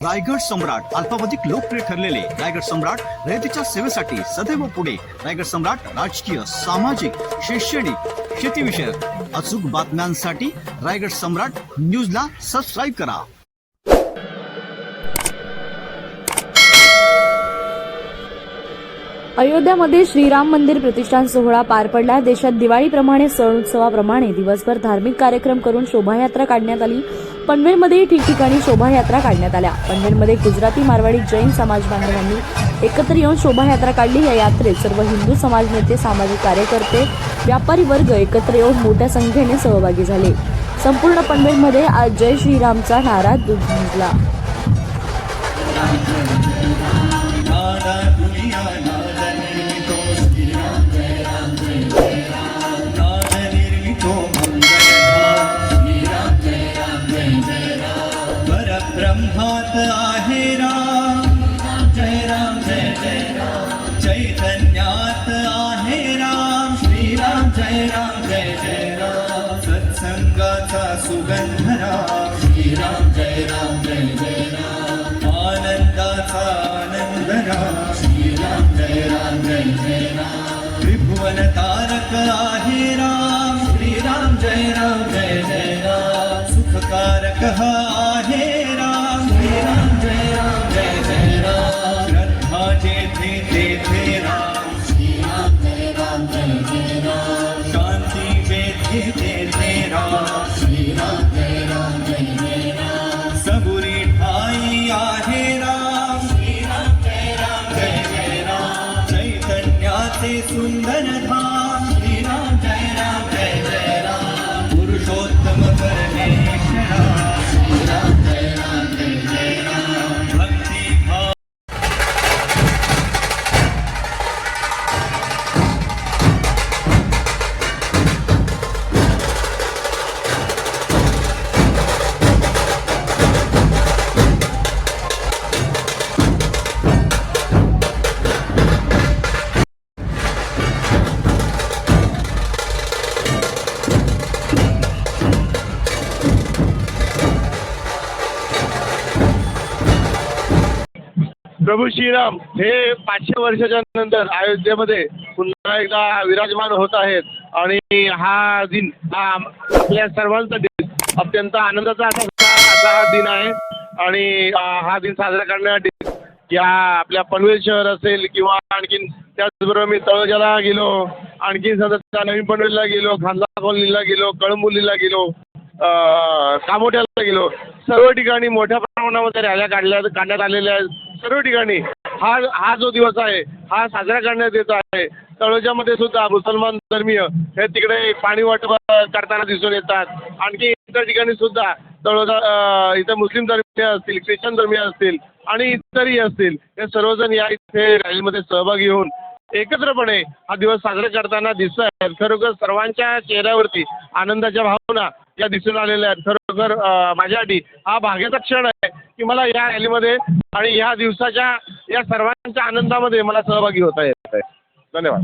रायगड सम्राट अल्पावधिक लोकप्रिय ठरलेले रायगड सम्राट रयतेच्या सेवेसाठी सदैव पुढे. रायगड सम्राट राजकीय सामाजिक शैक्षणिक शेतीविषयक अचूक बातम्यांसाठी रायगड सम्राट न्यूजला सबस्क्राईब करा. अयोध्यामध्ये श्रीराम मंदिर प्रतिष्ठान सोहळा पार पडला. देशात दिवाळीप्रमाणे सण उत्सवाप्रमाणे दिवसभर धार्मिक कार्यक्रम करून शोभायात्रा काढण्यात आली. पनवेलमध्येही ठिकठिकाणी शोभायात्रा काढण्यात आल्या. पनवेलमध्ये गुजराती मारवाडी जैन समाज बांधवांनी एकत्र येऊन शोभायात्रा काढली. या यात्रेत सर्व हिंदू समाज नेते सामाजिक कार्यकर्ते व्यापारी वर्ग एकत्र येऊन मोठ्या संख्येने सहभागी झाले. संपूर्ण पनवेलमध्ये आज जय श्रीरामचा नारा गुंजला परब्रह्मात आहे राम. जय राम जय जय राम. चैतन्यात आहे राम. श्रीराम जय राम जय जय राम. सत्संगाचा सुगंध राम. श्रीराम जय राम जय जय राम. आनंदाचा आनंद राम. श्रीराम जय राम जय जय राम. त्रिभुवन तारक आहे राम. श्रीराम जय राम जय सबुरी ठाई आहे राम. जय राम जय राम. चैतन्याचे सुंदर धाम श्रीराम जय राम. जय जय राम. पुरुषोत्तम करणे. प्रभू श्रीराम हे पाचशे वर्षाच्या नंतर अयोध्येमध्ये पुन्हा एकदा विराजमान होत आहेत. आणि हा दिन हा आपल्या सर्वांचा दिन अत्यंत आनंदाचा असा असा हा दिन आहे. आणि हा दिन साजरा करण्यासाठी या आपल्या पनवेल शहर असेल किंवा आणखीन त्याचबरोबर मी तळोजाला गेलो आणखीन सध्या नवीन पनवेलला गेलो खांदा कॉलनीला गेलो कळंबोलीला गेलो कामोठ्याला गेलो. सर्व ठिकाणी मोठ्या प्रमाणामध्ये रॅल्या काढल्या काढण्यात आलेल्या आहेत. सर्व ठिकाणी. हा हा जो दिवस आहे हा साजरा करण्यात येत आहे. तळोजामध्ये सुद्धा मुसलमान धर्मीय हे तिकडे पाणी वाटप करताना दिसून येतात. आणखी इतर ठिकाणी सुद्धा तळोजा इथं मुस्लिम धर्मीय असतील ख्रिश्चन धर्मीय असतील आणि इतरही असतील हे सर्वजण या इथे रॅलीमध्ये सहभागी होऊन एकत्रपणे हा दिवस साजरा करताना दिसत आहेत. खरोखर सर्वांच्या चेहऱ्यावरती आनंदाच्या भावना या दिसून आलेल्या आहेत. खरोखर माझ्यासाठी हा भाग्याचा क्षण आहे. की मला या रॅलीमध्ये आणि या दिवसाच्या या सर्वांच्या आनंदामध्ये मला सहभागी होता येत आहे. धन्यवाद.